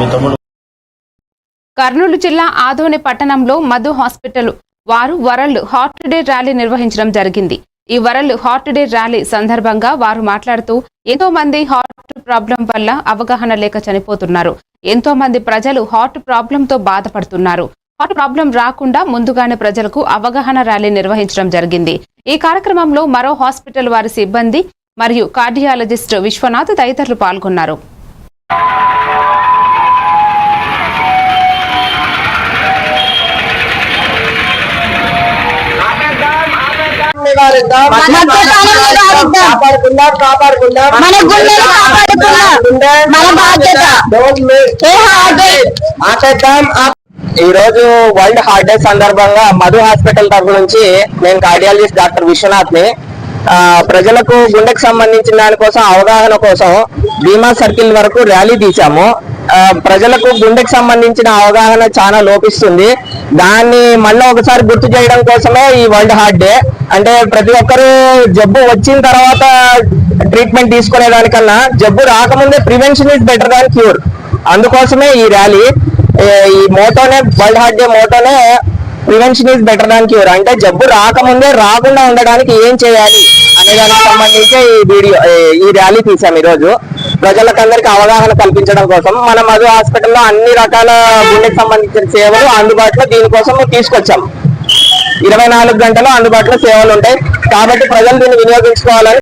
మీ తమ్ముడు. కర్నూలు జిల్లా ఆదోని పట్టణంలో మధు హాస్పిటల్ వారు వరల్డ్ హార్ట్ డే ర్యాలీ నిర్వహించడం జరిగింది. ఈ వరల్డ్ హార్ట్ డే ర్యాలీ సందర్భంగా వారు మాట్లాడుతూ ఎంతో మంది హార్ట్ ప్రాబ్లం వల్ల అవగాహన లేక చనిపోతున్నారు. ఎంతో మంది ప్రజలు హార్ట్ ప్రాబ్లంతో బాధపడుతున్నారు. హార్ట్ ప్రాబ్లం రాకుండా ముందుగానే ప్రజలకు అవగాహన ర్యాలీ నిర్వహించడం జరిగింది. ఈ కార్యక్రమంలో మరో హాస్పిటల్ వారి సిబ్బంది మరియు కార్డియాలజిస్ట్ విశ్వనాథ్ తదితరులు పాల్గొన్నారు. కాపాడుకుందాం. కాపాడుకుందాం. మన గుండెలు కాపాడుకుందాం. మన బాధ్యత. ఆపేద్దాం. ఈ రోజు వరల్డ్ హార్ట్ డే సందర్భంగా మధు హాస్పిటల్ తరఫు నుంచి నేను కార్డియాలజిస్ట్ డాక్టర్ విశ్వనాథ్ని ప్రజలకు గుండెకు సంబంధించిన దానికోసం అవగాహన కోసం భీమా సర్కిల్ వరకు ర్యాలీ తీశాము. ఆ, ప్రజలకు గుండెకు సంబంధించిన అవగాహన చాలా లోపిస్తుంది. దాన్ని మళ్ళీ ఒకసారి గుర్తు చేయడం కోసమే ఈ వరల్డ్ హార్ట్ డే. అంటే ప్రతి ఒక్కరూ జబ్బు వచ్చిన తర్వాత ట్రీట్మెంట్ తీసుకునే దానికన్నా జబ్బు రాకముందే prevention is better than cure. అందుకోసమే ఈ ర్యాలీ. ఈ మోటోనే world heart day మోటోనే prevention is better than cure. అంటే జబ్బు రాకముందే రాకుండా ఉండడానికి ఏం చేయాలి అనే దానికి సంబంధించి ఈ వీడియో ఈ ర్యాలీ తీసాం ఈరోజు. ప్రజలకందరికి అవగాహన కల్పించడం కోసం మన మధు హాస్పిటల్లో అన్ని రకాల గుండెకి సంబంధించిన సేవలు అందుబాటులో దీనికోసం తీసుకొచ్చాం. ఇరవై నాలుగు గంటలు అందుబాటులో సేవలు ఉంటాయి. కాబట్టి ప్రజలు దీన్ని వినియోగించుకోవాలని